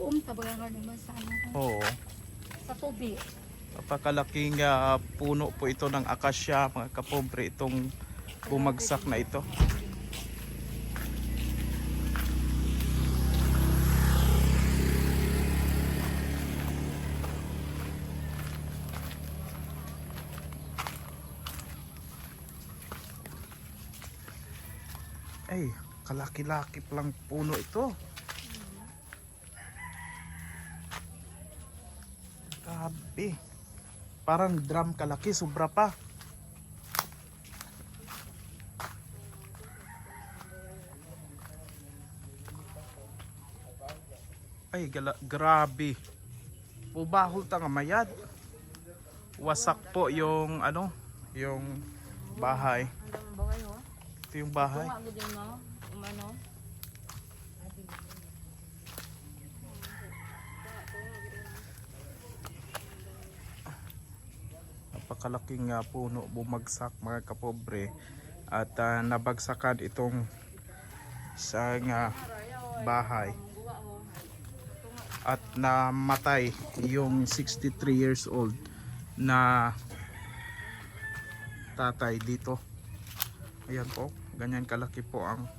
Mag-um tabagan naman sa ano. Oo. Sa tubig. Napakalaking ah, puno po ito ng akasya, mga kapobre, itong bumagsak na ito. Ay, kalaki-laki palang puno ito. Grabe. Parang drum kalaki, sobra pa. Ay, gala, grabe. Pubahol ta nga mayad. Wasak po yung ano, yung bahay. Ho. Ito yung bahay. Tunga din mo. Umano. Napakalaking uh, puno bumagsak mga kapobre. At ah, nabagsakan itong isang ah, bahay. At namatay yung 63 years old na tatay dito. Ayan po ganyan kalaki po ang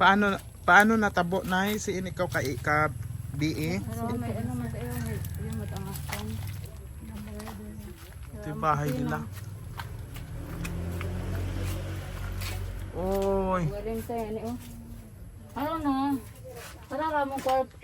paano paano natabo na si ikaw ka ka BE Pero may ano mas ayaw may yung matangakan. Ito yung bahay nila. Oy, Galing sa yan eh. oh. Ano no? Para ka mo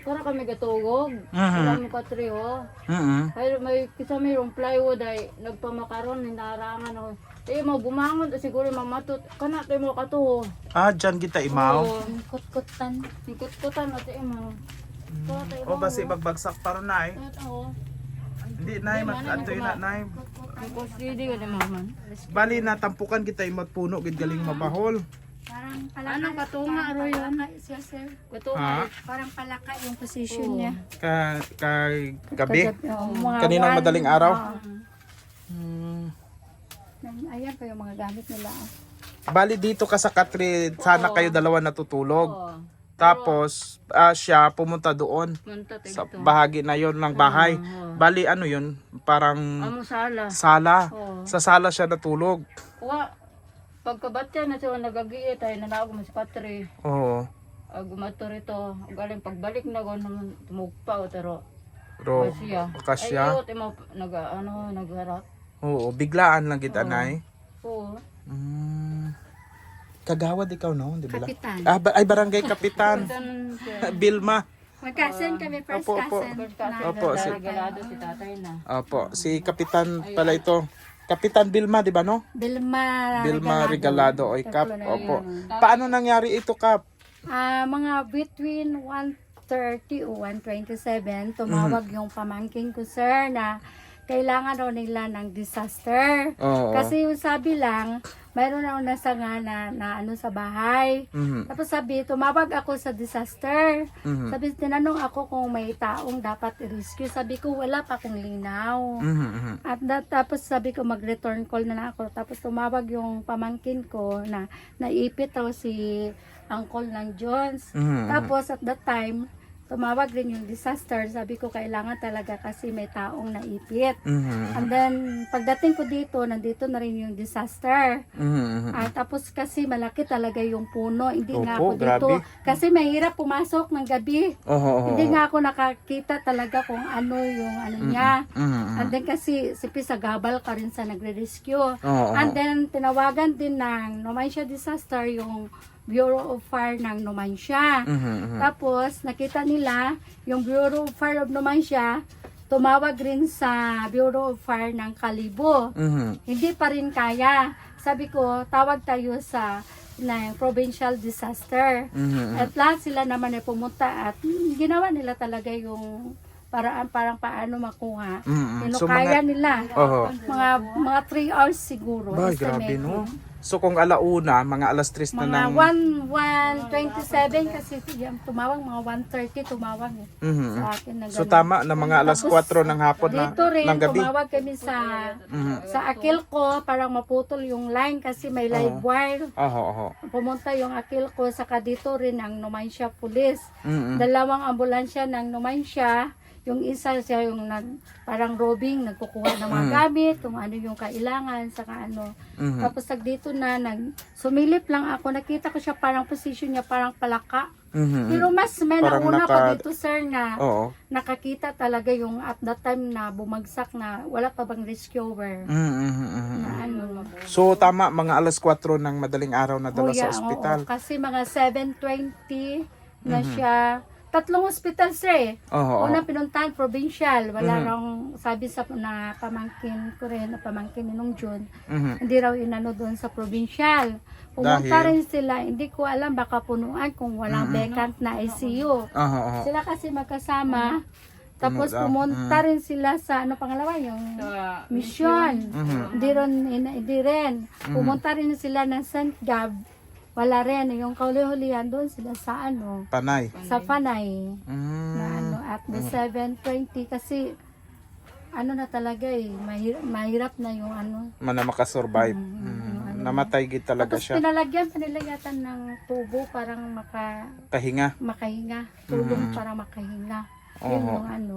para kami gatugog. Mhm. Para mo katri oh. mm Ay may kisa mayroong plywood ay nagpamakaron hinarangan ako. Eh mo bumangon siguro mamatot kana tayo mo katuho. Ah, dyan kita imaw. Kutkutan. Kutkutan at tayo O basi magbagsak para na eh. Hindi na mag ato na na Ang kusidi ko ni mama. Bali na tampukan kita imot puno gid galing mabahol. Parang palaka. Anong katunga ro yun? Siya, sir. Katunga. Parang palaka yung position niya. Ka, ka gabi. Kaninang madaling araw. Ayan pa yung mga gamit nila. oh. Bali dito ka sa Katri, sana Oo. kayo dalawa natutulog. Oo. Tapos ah, siya pumunta doon Munta tayo sa dito. bahagi na yon ng bahay. Oo. Bali ano yun, parang Amo sala. sala. Oo. Sa sala siya natulog. Wa. Pagkabatya na siya nagagiit ay nanawag mo si Patri. Oo. Ag umato rito. Galing pagbalik na ko naman tumugpa o taro. Pero Kasya. kasya. Ay, yun, mo nag ano nagharap. Oo, biglaan lang gid anay. Oo. Mm. Kagawad ikaw no, di ba? Kapitan. Ah, ba- ay barangay kapitan. Bilma. Magkasin kami, first Opo, opo. cousin. Cousin Opo, na si- regalado si tatay na. Opo, si kapitan pala ito. Kapitan Bilma, di ba no? Bilma Bilma Regalado oy Kap. Na Opo. Paano nangyari ito, Kap? Ah, mga between 130 o 127, tumawag Mhm. yung pamangkin ko, sir, na kailangan daw nila ng disaster. Oo. Kasi yung sabi lang, mayroon na nasa nga na, na ano sa bahay. Mhm. Tapos sabi, tumawag ako sa disaster. Mhm. Sabi, tinanong ako kung may taong dapat i-rescue. Sabi ko, wala pa akong linaw. Mhm, mhm. At da- tapos sabi ko mag-return call na, na ako. Tapos tumawag yung pamangkin ko na naipit daw si Uncle ng Jones. Mhm. Tapos at that time, tumawag rin yung disaster. Sabi ko kailangan talaga kasi may taong naipit. Mhm. And then pagdating ko dito, nandito na rin yung disaster. Mhm, mhm. Ah, tapos kasi malaki talaga yung puno. Hindi nga Opo, ako dito. grabe. Kasi mahirap pumasok ng gabi. Oo, oo, Hindi nga ako nakakita talaga kung ano yung ano niya. Mhm, mhm. And then kasi si Pisagabal ka rin sa nagre-rescue. Oo, And then tinawagan din ng Numancia Disaster yung Bureau of Fire ng Numancia. Mhm, mhm. Tapos nakita nila yung Bureau of Fire of Numancia tumawag rin sa Bureau of Fire ng Kalibo. Mhm. Hindi pa rin kaya. Sabi ko, tawag tayo sa na provincial disaster. Mhm. At lahat sila naman ay pumunta at ginawa nila talaga yung paraan parang paano makuha. Mhm. Yun So kaya mga nila. Oo. Mga mga 3 hours siguro. Ba, grabe no. So kung alauna, mga alas 3 na Mga ng... 1, 127 kasi yan, tumawag, mga 1.30 tumawag eh, Mhm. sa akin na So ganun. tama na mga alas Tapos, 4 ng hapon na Dito rin, ng gabi. tumawag kami sa Mhm. sa akil ko, parang maputol yung line kasi may live wire. Oho, oho. Pumunta yung akil ko, saka dito rin ang Numancia Police. Mhm. Dalawang ambulansya ng Numancia, yung isa siya yung nag, parang robing, nagkukuha ng mga Mm. gamit, kung ano yung kailangan, saka ano. Mhm. Tapos nag dito na, nag, sumilip lang ako, nakita ko siya parang position niya, parang palaka. Mhm. Pero mas may Parang nauna naka- pa dito sir na Oo. nakakita talaga yung at that time na bumagsak na wala pa bang rescuer. Mhm, mhm. Na ano. So tama mga alas 4 ng madaling araw na dala Kuya, sa ospital. oo, kasi mga 7.20 na Mhm. siya. Tatlong hospital sir eh. Oo. Una pinuntahan, provincial. Wala Mhm. raw, sabi sa na pamangkin ko rin, na pamangkin ni nung June, Mhm. hindi raw inano doon sa provincial. Pumunta Dahil? rin sila, hindi ko alam, baka punuan kung walang Mhm. vacant na ICU. Oho, oho. Sila kasi magkasama. Tapos daw. pumunta Mhm. rin sila sa ano pangalawa, yung Sa mission. Mhm. Hindi rin, hindi rin. Pumunta rin sila ng St. Gab. Wala rin. Yung kauli-hulihan doon sila sa ano, Panay. sa Panay. Na Mm. ano, at the 7.20 kasi ano na talaga eh, mahirap, mahirap na yung ano. Mana makasurvive. Mm, Mm. ano. Namatay gid talaga Tapos siya. pinalagyan pa nila yata ng tubo parang maka, Kahinga. makahinga. Tulong Mm. para makahinga. Yun Oho. yung ano.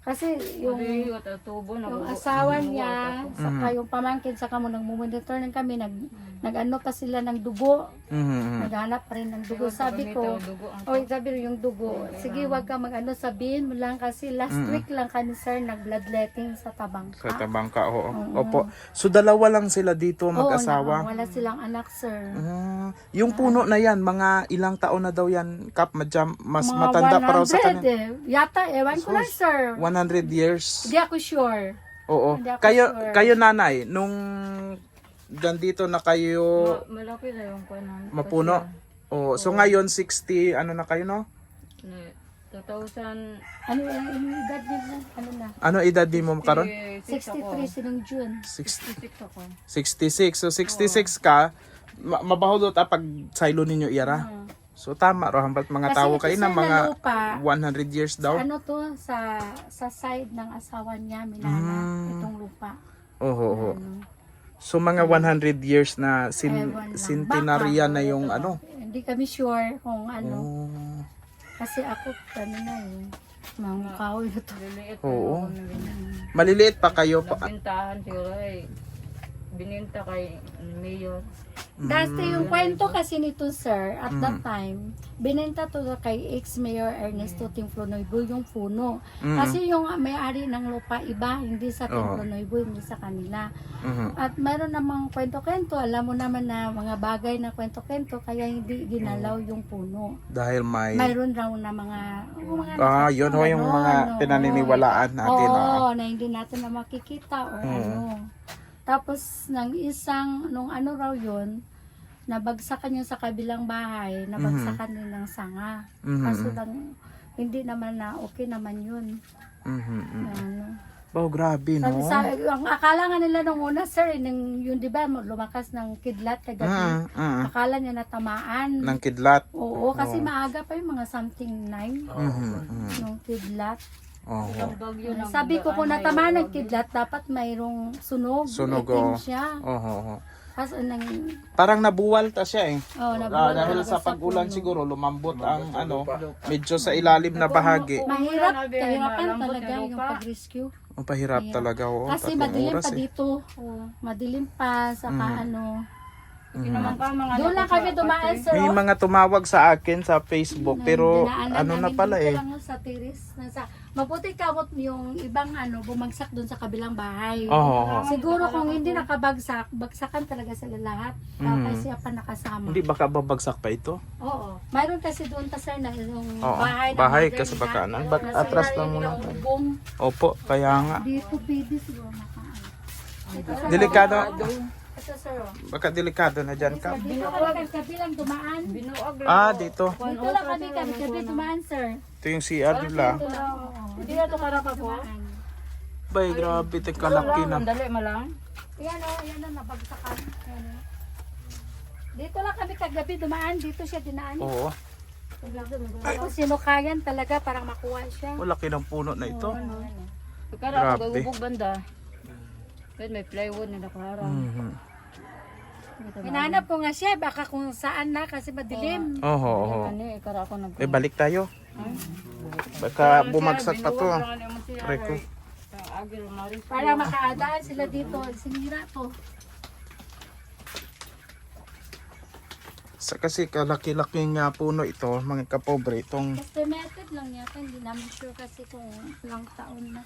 Kasi yung Yung tubo na yung asawa niya, saka Mhm. yung pamangkin, saka mo nagmumonitor ng kami, nag, nag-ano pa sila ng dugo, Mhm, mhm. naghanap pa rin ng dugo. Sabi ko, oy, sabi yung dugo, sige wag ka mag-ano, sabihin mo lang kasi last Mhm. week lang kami sir, nag-bloodletting sa tabangka. Sa tabangka, oo. Oo. Opo. So dalawa lang sila dito Oo, mag-asawa. na- wala silang anak sir. Ah, yung puno na yan, mga ilang taon na daw yan, Kap, mas Mga matanda pa raw sa 100 kanya. eh. Yata, ewan ko lang sir. 100 years. Hindi ako sure. Oo. Hindi ako Kayo, sure. kayo nanay, nung dito na kayo Malaki na yung kanan. mapuno. Oh, so ngayon 60 ano na kayo no? 2000 Ano yung edad nila? Ano na? Ano edad di mo karon? 63 sinong June. 60 66 ako. 66. So 66 ka, ma- mabahudot ah pag silo ninyo iyara. So tama ro hambat mga Kasi tawo ito, kayo sir, na mga na lupa, 100 years daw. Ano to sa sa side ng asawa niya, minana, Mm. itong lupa. Oho, oho. Ano, So mga 100 years na sin ewan lang. centenarya Baka, na yung ano. Hindi kami sure kung ano. Oh. Kasi ako, ano na eh. Mga kahoy na to. Liliit Oo. Maliliit pa kayo pa. Nabintahan siguro eh. Bininta kay Mayor. Yung Mm. kwento kasi nito sir, at that time, binenta to kay ex-mayor Ernesto Timflonoybo yung puno. Mm. Kasi yung may-ari ng lupa iba, hindi sa Oo. Timflonoybo, hindi sa kanila. Mhm. At meron namang kwento-kwento, alam mo naman na mga bagay na kwento-kwento, kaya hindi ginalaw yung puno. Dahil may Mayroon raw na mga, mga Ah, yun ho yung mga pinaniniwalaan natin. Oo, ah. na hindi natin na makikita Oo. ano. Tapos, ng isang, nung ano raw yun, nabagsakan yun sa kabilang bahay, nabagsakan din ng sanga. Mhm, Kaso lang, hindi naman na okay naman yun. Mhm, mhm. Na ano. Oh, grabe, no? Sabi sa, ang akala nga nila nung una, sir, yung, yung di ba, lumakas ng kidlat kagabi. Mm, mm. Akala niya natamaan. Ng kidlat. Oo, kasi Oo. maaga pa yung mga something nine Mhm, mhm. nung kidlat. Ng Sabi ko kung natamaan ng kidlat, dapat mayroong sunog. Sunog, oo. siya. Oho, oho. Kasi nang, Parang nabuwal ta siya eh. oh, Ah, nabuwal dahil talaga sa pag-ulan puno. siguro lumambot ang ano, medyo sa ilalim na bahagi. Mahirap, kahirapan talaga yung pag-rescue. Ang pahirap Mahirap. talaga oo. Kasi tatlong madilim oras pa eh. dito. Oh, madilim pa, saka Mhm. ano. Mga Doon lang kami dumaan, sir. May oh. mga tumawag sa akin sa Facebook pero Dinaanan ano na namin pala dito eh. lang sa tiris. Nasa, mabuti kamot yung ibang ano, bumagsak doon sa kabilang bahay. Oo, oo. Siguro kung hindi nakabagsak, bagsakan talaga sila lahat. Mhm. Kasi siya pa nakasama. Hindi baka babagsak pa ito? Oo. Mayroon kasi doon ta sir na yung Oo, bahay na bahay modern kasi na- baka ano, ba't atras lang muna tayo? Opo, kaya nga. Dito pwede siguro makaan. Ito, sir, Delikado. Ito sir. oh. Baka delikado na dyan ka. Dito kami lang dumaan. Binuag lang. Ah, dito. Dito lang kami kabi dumaan sir. Ito yung CR nila. Dito lang. Hindi na ito karapa po. Bay, grabe, te kalaki na. Ang dali malang. Yan o, yan o, nabagsakan. Yan o. Dito lang kami kagabi dumaan, dito siya dinaan. Oo. Tapos sinukayan talaga parang makuha siya. Oh, laki ng puno na ito. Kaya ako Grabe. gagubog banda. Kaya may plywood na nakaharang. Mhm. Hinanap ko nga siya, baka kung saan na kasi madilim. Oho, oho. Ano eh, kara ako nag... Eh, balik tayo. Baka bumagsak pa to. ah. Reko. Para makaadaan sila dito, sinira to. Sa kasi kalaki-laking nga puno ito, mga kapobre, itong Estimated lang yata, hindi namin sure kasi kung ilang taon na.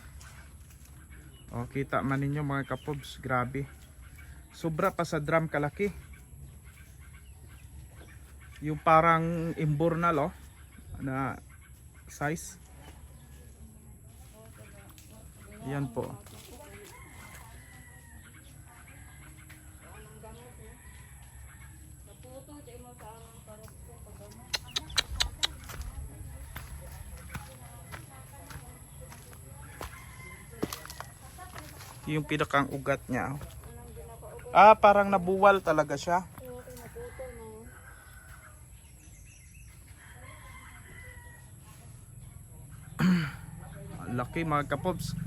oh, kita man ninyo mga kapobs, grabe. Sobra pa sa drum kalaki. Yung parang imbornal oh, na size. Yan po. Yung pinakang ugat niya. oh. Ah, parang nabuwal talaga siya. Laki mga kapobs.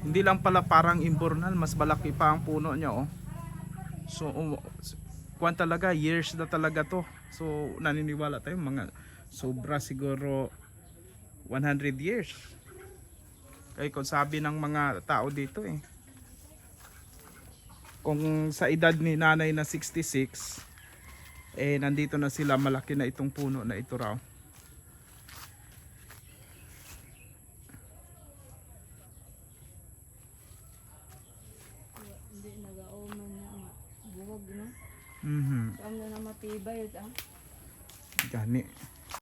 Hindi lang pala parang imbornal, mas malaki pa ang puno niya oh. So, um, kuwan talaga, years na talaga to. So, naniniwala tayo mga sobra siguro 100 years. Kaya kung sabi ng mga tao dito eh. Kung sa edad ni nanay na 66, eh nandito na sila malaki na itong puno na ito raw. Hindi nag-auman na. Buwag no. Mhm. Saan na matibay. Ah. Gani.